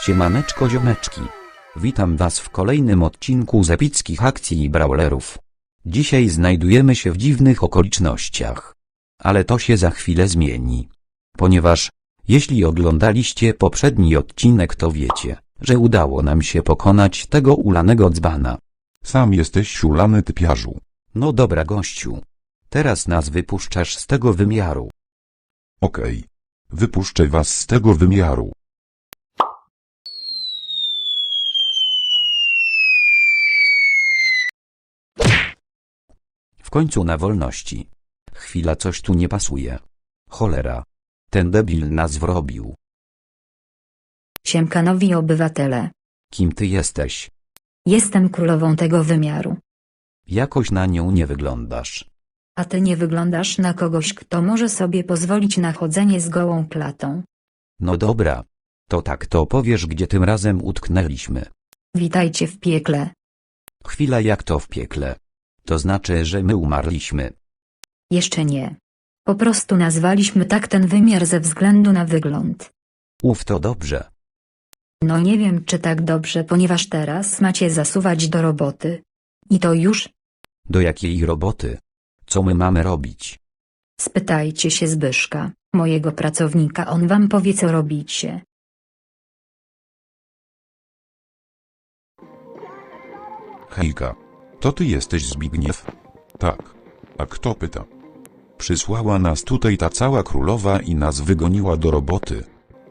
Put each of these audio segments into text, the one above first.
Siemaneczko ziomeczki. Witam was w kolejnym odcinku z epickich akcji i brawlerów. Dzisiaj znajdujemy się w dziwnych okolicznościach. Ale to się za chwilę zmieni. Ponieważ, jeśli oglądaliście poprzedni odcinek to wiecie, że udało nam się pokonać tego ulanego dzbana. Sam jesteś siulany typiarzu. No dobra gościu. Teraz nas wypuszczasz z tego wymiaru. Okej. Wypuszczę was z tego wymiaru. W końcu na wolności. Chwila coś tu nie pasuje. Cholera. Ten debil nas wrobił. Siemkanowi obywatele. Kim ty jesteś? Jestem królową tego wymiaru. Jakoś na nią nie wyglądasz. A ty nie wyglądasz na kogoś, kto może sobie pozwolić na chodzenie z gołą klatą. No dobra. To tak to powiesz gdzie tym razem utknęliśmy. Witajcie w piekle. Chwila jak to w piekle. To znaczy, że my umarliśmy. Jeszcze nie. Po prostu nazwaliśmy tak ten wymiar ze względu na wygląd. Uf to dobrze. No nie wiem czy tak dobrze, ponieważ teraz macie zasuwać do roboty. I to już? Do jakiej roboty? Co my mamy robić? Spytajcie się Zbyszka, mojego pracownika, on wam powie co robicie. Hejka. To ty jesteś Zbigniew? Tak. A kto pyta? Przysłała nas tutaj ta cała królowa i nas wygoniła do roboty.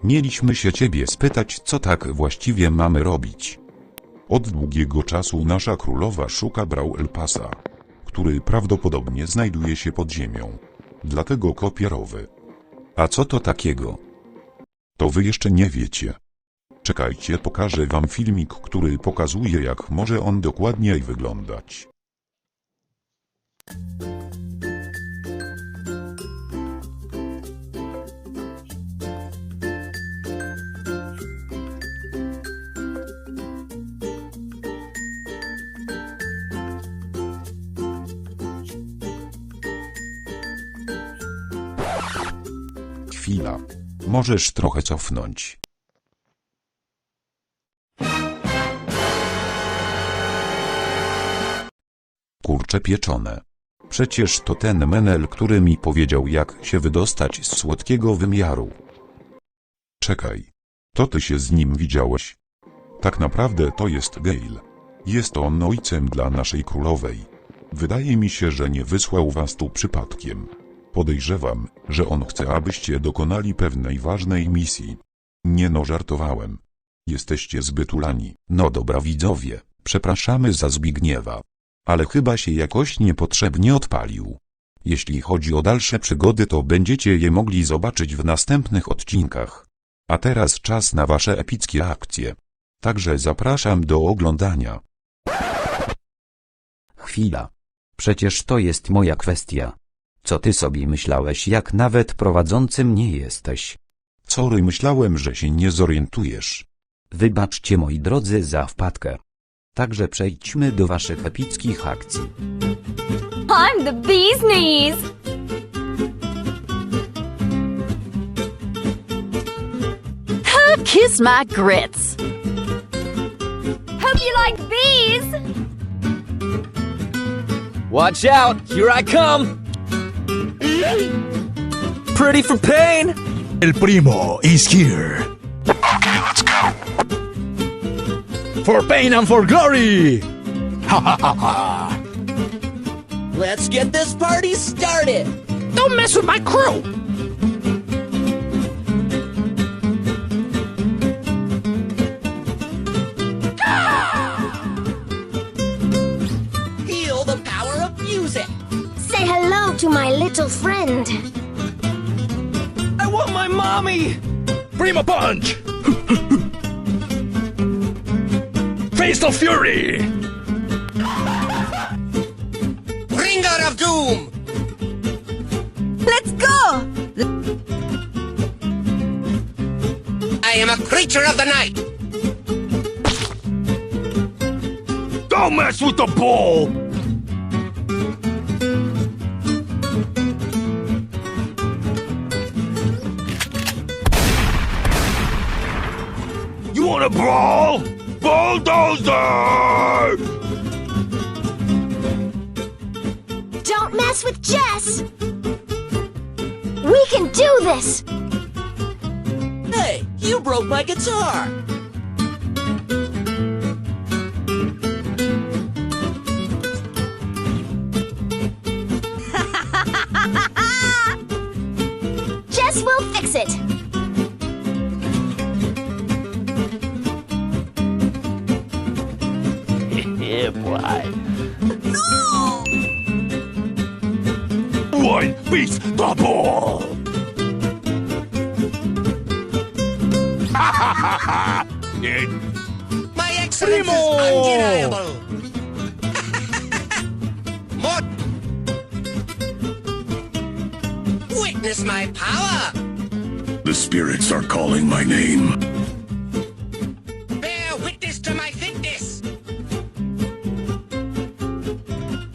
Mieliśmy się ciebie spytać, co tak właściwie mamy robić. Od długiego czasu nasza królowa szuka brał El Pasa, który prawdopodobnie znajduje się pod ziemią. Dlatego kopierowy. A co to takiego? To wy jeszcze nie wiecie. Czekajcie, pokażę wam filmik, który pokazuje jak może on dokładniej wyglądać. Chwila. Możesz trochę cofnąć. Kurcze pieczone. Przecież to ten menel, który mi powiedział jak się wydostać z słodkiego wymiaru. Czekaj. To ty się z nim widziałeś. Tak naprawdę to jest Gale. Jest on ojcem dla naszej królowej. Wydaje mi się, że nie wysłał was tu przypadkiem. Podejrzewam, że on chce, abyście dokonali pewnej ważnej misji. Nie no, żartowałem. Jesteście zbyt ulani. No dobra widzowie, przepraszamy za Zbigniewa. Ale chyba się jakoś niepotrzebnie odpalił. Jeśli chodzi o dalsze przygody to będziecie je mogli zobaczyć w następnych odcinkach. A teraz czas na wasze epickie akcje. Także zapraszam do oglądania. Chwila. Przecież to jest moja kwestia. Co ty sobie myślałeś jak nawet prowadzącym nie jesteś? Sorry, myślałem, że się nie zorientujesz. Wybaczcie moi drodzy za wpadkę. Także przejdźmy do waszych epickich akcji. I'm the bee's knees. Kiss my grits. Hope you like bees. Watch out, here I come! Pretty for pain! El primo is here. For pain and for glory! Ha ha ha ha! Let's get this party started! Don't mess with my crew! Ah! Feel the power of music! Say hello to my little friend. I want my mommy! Primo punch! Face of fury! Ringer of Doom! Let's go. I am a creature of the night! Don't mess with the ball! You wanna a brawl? Bulldozer! Don't mess with Jess! We can do this! Hey, you broke my guitar. Jess will fix it! One beats the ball! It My excellence Primo! is undeniable. More. Witness my power. The spirits are calling my name. Bear witness to my fitness.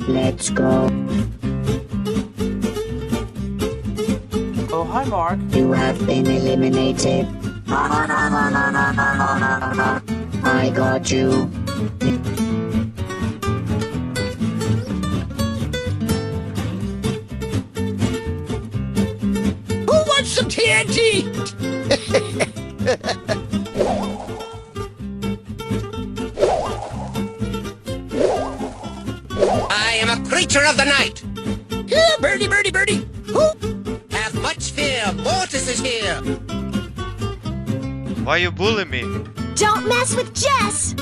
Let's go. Oh, hi, Mark. You have been eliminated. I got you. Who wants some TNT? I am a creature of the night. Here, birdie, birdie, birdie. Here. Why you bully me? Don't mess with Jess!